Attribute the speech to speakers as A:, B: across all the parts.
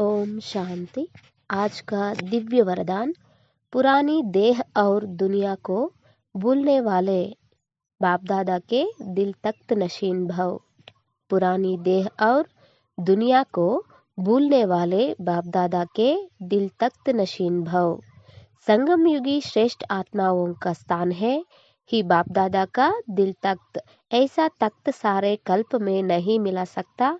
A: ओम शांति। आज का दिव्य वरदान, पुरानी देह और दुनिया को भूलने वाले बाप दादा के दिल तख्त नशीन भव। पुरानी देह और दुनिया को भूलने वाले बाप दादा के दिल तख्त नशीन भव। संगम युगी श्रेष्ठ आत्माओं का स्थान है। ही बाप दादा का दिल तख्त, ऐसा तख्त सारे कल्प में नहीं मिला सकता।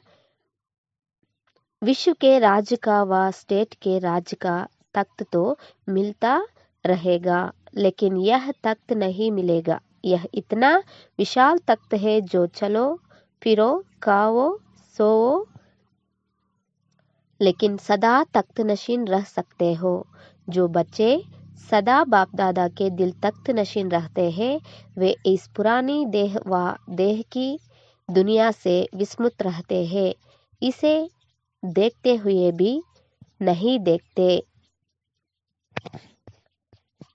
A: विश्व के राज्य का व स्टेट के राज्य का तख्त तो मिलता रहेगा, लेकिन यह तख्त नहीं मिलेगा। यह इतना विशाल तख्त है जो चलो, फिरो, खाओ, सोओ, लेकिन सदा तख्त नशीन रह सकते हो। जो बच्चे सदा बाप दादा के दिल तख्त नशीन रहते हैं, वे इस पुरानी देह व देह की दुनिया से विस्मृत रहते हैं। इसे देखते हुए भी नहीं देखते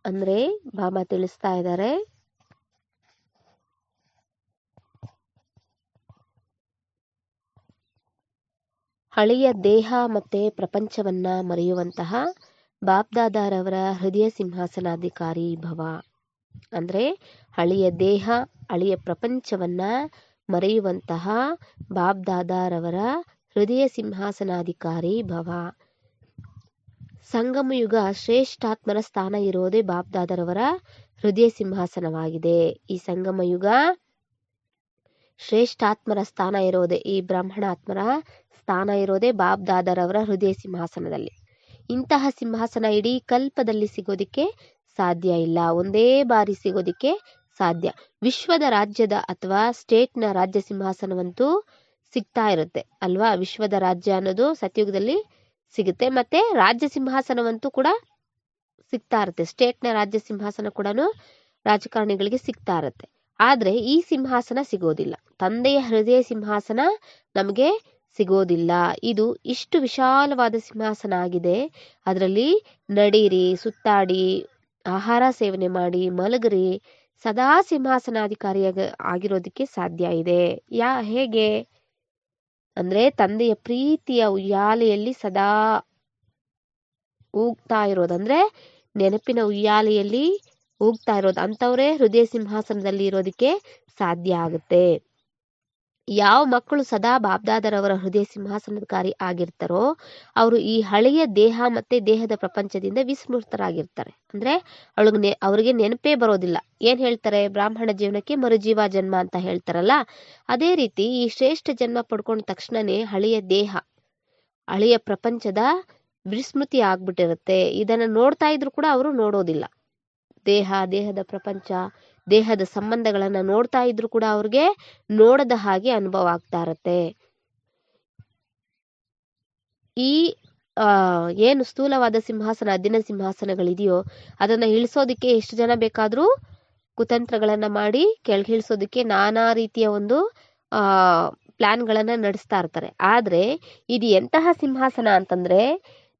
A: ಅಂದ್ರೆ ಬಾಬಾ ತಿಳಿಸ್ತಾ ಇದ್ದಾರೆ ಹಳೆಯ ದೇಹ ಮತ್ತೆ ಪ್ರಪಂಚವನ್ನ ಮರೆಯುವಂತಹ ಬಾಪ್ದಾದಾರವರ ಹೃದಯ ಸಿಂಹಾಸನಾಧಿಕಾರಿ ಭವ ಅಂದ್ರೆ ಹಳೆಯ ದೇಹ ಹಳೆಯ ಪ್ರಪಂಚವನ್ನ ಮರೆಯುವಂತಹ ಬಾಬ್ದಾದಾರವರ ಹೃದಯ ಸಿಂಹಾಸನಾಧಿಕಾರಿ ಭವ. ಸಂಗಮಯುಗ ಶ್ರೇಷ್ಠಾತ್ಮರ ಸ್ಥಾನ ಇರೋದೇ ಬಾಬ್ದಾದರವರ ಹೃದಯ ಸಿಂಹಾಸನವಾಗಿದೆ. ಈ ಸಂಗಮಯುಗ ಶ್ರೇಷ್ಠಾತ್ಮರ ಸ್ಥಾನ ಇರೋದೇ, ಈ ಬ್ರಾಹ್ಮಣಾತ್ಮರ ಸ್ಥಾನ ಇರೋದೇ ಬಾಬ್ದಾದರವರ ಹೃದಯ ಸಿಂಹಾಸನದಲ್ಲಿ. ಇಂತಹ ಸಿಂಹಾಸನ ಇಡೀ ಕಲ್ಪದಲ್ಲಿ ಸಿಗೋದಿಕ್ಕೆ ಸಾಧ್ಯ ಇಲ್ಲ. ಒಂದೇ ಬಾರಿ ಸಿಗೋದಿಕ್ಕೆ ಸಾಧ್ಯ. ವಿಶ್ವದ ರಾಜ್ಯದ ಅಥವಾ ಸ್ಟೇಟ್ನ ರಾಜ್ಯ ಸಿಂಹಾಸನವಂತೂ ಸಿಗ್ತಾ ಇರುತ್ತೆ. ಅಲ್ವಾ? ವಿಶ್ವದ ರಾಜ್ಯ ಅನ್ನೋದು ಸತ್ಯುಗದಲ್ಲಿ ಸಿಗುತ್ತೆ. ಮತ್ತೆ ರಾಜ್ಯ ಸಿಂಹಾಸನವಂತೂ ಕೂಡ ಸಿಗ್ತಾ ಇರುತ್ತೆ. ಸ್ಟೇಟ್ನ ರಾಜ್ಯ ಸಿಂಹಾಸನ ಕೂಡ ರಾಜಕಾರಣಿಗಳಿಗೆ ಸಿಗ್ತಾ ಇರುತ್ತೆ. ಆದ್ರೆ ಈ ಸಿಂಹಾಸನ ಸಿಗೋದಿಲ್ಲ. ತಂದೆಯ ಹೃದಯ ಸಿಂಹಾಸನ ನಮಗೆ ಸಿಗೋದಿಲ್ಲ. ಇದು ಇಷ್ಟು ವಿಶಾಲವಾದ ಸಿಂಹಾಸನ ಆಗಿದೆ. ಅದರಲ್ಲಿ ನಡೀರಿ, ಸುತ್ತಾಡಿ, ಆಹಾರ ಸೇವನೆ ಮಾಡಿ, ಮಲಗರಿ, ಸದಾ ಸಿಂಹಾಸನಾಧಿಕಾರಿಯಾಗ ಆಗಿರೋದಕ್ಕೆ ಸಾಧ್ಯ ಇದೆ. ಯಾ, ಹೇಗೆ? ಅಂದ್ರೆ ತಂದೆಯ ಪ್ರೀತಿಯ ಉಯ್ಯಾಲೆಯಲ್ಲಿ ಸದಾ ಊಗ್ತಾ ಇರೋದಂದ್ರೆ ನೆನಪಿನ ಉಯ್ಯಾಲೆಯಲ್ಲಿ ಹೋಗ್ತಾ ಇರೋದು. ಅಂಥವರೇ ಹೃದಯ ಸಿಂಹಾಸನದಲ್ಲಿ ಇರೋದಕ್ಕೆ ಸಾಧ್ಯ ಆಗುತ್ತೆ. ಯಾವ ಮಕ್ಕಳು ಸದಾ ಬಾಬ್ದಾದರವರ ಹೃದಯ ಸಿಂಹಾಸನಕಾರಿ ಆಗಿರ್ತಾರೋ ಅವರು ಈ ಹಳೆಯ ದೇಹ ಮತ್ತೆ ದೇಹದ ಪ್ರಪಂಚದಿಂದ ವಿಸ್ಮೃತರಾಗಿರ್ತಾರೆ. ಅಂದ್ರೆ ಅವಳಿಗೆ ಅವ್ರಿಗೆ ನೆನಪೇ ಬರೋದಿಲ್ಲ. ಏನ್ ಹೇಳ್ತಾರೆ? ಬ್ರಾಹ್ಮಣ ಜೀವನಕ್ಕೆ ಮರುಜೀವ ಜನ್ಮ ಅಂತ ಹೇಳ್ತಾರಲ್ಲ? ಅದೇ ರೀತಿ ಈ ಶ್ರೇಷ್ಠ ಜನ್ಮ ಪಡ್ಕೊಂಡ ತಕ್ಷಣನೇ ಹಳೆಯ ದೇಹ, ಹಳೆಯ ಪ್ರಪಂಚದ ವಿಸ್ಮೃತಿ ಆಗ್ಬಿಟ್ಟಿರುತ್ತೆ. ಇದನ್ನ ನೋಡ್ತಾ ಇದ್ರು ಕೂಡ ಅವರು ನೋಡೋದಿಲ್ಲ. ದೇಹ, ದೇಹದ ಪ್ರಪಂಚ ದೇಹದ ಸಂಬಂಧಗಳನ್ನ ನೋಡ್ತಾ ಇದ್ರು ಕೂಡ ಅವ್ರಿಗೆ ನೋಡದ ಹಾಗೆ ಅನುಭವ ಆಗ್ತಾ ಇರತ್ತೆ. ಈ ಏನು ಸ್ಥೂಲವಾದ ಸಿಂಹಾಸನ ದಿನ ಸಿಂಹಾಸನಗಳಿದೆಯೋ ಅದನ್ನ ಇಳಿಸೋದಿಕ್ಕೆ ಎಷ್ಟು ಜನ ಬೇಕಾದ್ರೂ ಕುತಂತ್ರಗಳನ್ನ ಮಾಡಿ ಕೆಳಗಿಳಿಸೋದಕ್ಕೆ ನಾನಾ ರೀತಿಯ ಒಂದು, ಆ, ಪ್ಲಾನ್ಗಳನ್ನ ನಡೆಸ್ತಾ ಇರ್ತಾರೆ. ಆದ್ರೆ ಇದು ಎಂತಹ ಸಿಂಹಾಸನ ಅಂತಂದ್ರೆ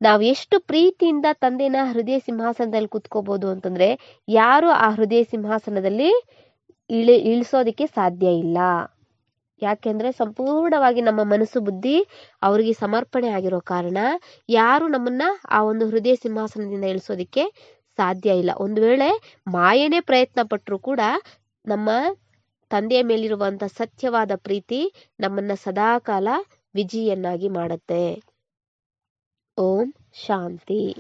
A: ನಾವು ಎಷ್ಟು ಪ್ರೀತಿಯಿಂದ ತಂದೆನ ಹೃದಯ ಸಿಂಹಾಸನದಲ್ಲಿ ಕುತ್ಕೋಬಹುದು ಅಂತಂದ್ರೆ ಯಾರು ಆ ಹೃದಯ ಸಿಂಹಾಸನದಲ್ಲಿ ಇಳಿ, ಇಳಿಸೋದಕ್ಕೆ ಸಾಧ್ಯ ಇಲ್ಲ. ಯಾಕೆಂದ್ರೆ ಸಂಪೂರ್ಣವಾಗಿ ನಮ್ಮ ಮನಸ್ಸು ಬುದ್ಧಿ ಅವರಿಗೆ ಸಮರ್ಪಣೆ ಆಗಿರೋ ಕಾರಣ ಯಾರು ನಮ್ಮನ್ನ ಆ ಒಂದು ಹೃದಯ ಸಿಂಹಾಸನದಿಂದ ಇಳಿಸೋದಿಕ್ಕೆ ಸಾಧ್ಯ ಇಲ್ಲ. ಒಂದು ವೇಳೆ ಮಾಯನೇ ಪ್ರಯತ್ನ ಪಟ್ಟರೂ ಕೂಡ ನಮ್ಮ ತಂದೆಯ ಮೇಲಿರುವಂತ ಸತ್ಯವಾದ ಪ್ರೀತಿ ನಮ್ಮನ್ನ ಸದಾಕಾಲ ವಿಜಿಯನ್ನಾಗಿ ಮಾಡುತ್ತೆ. ओम शांति।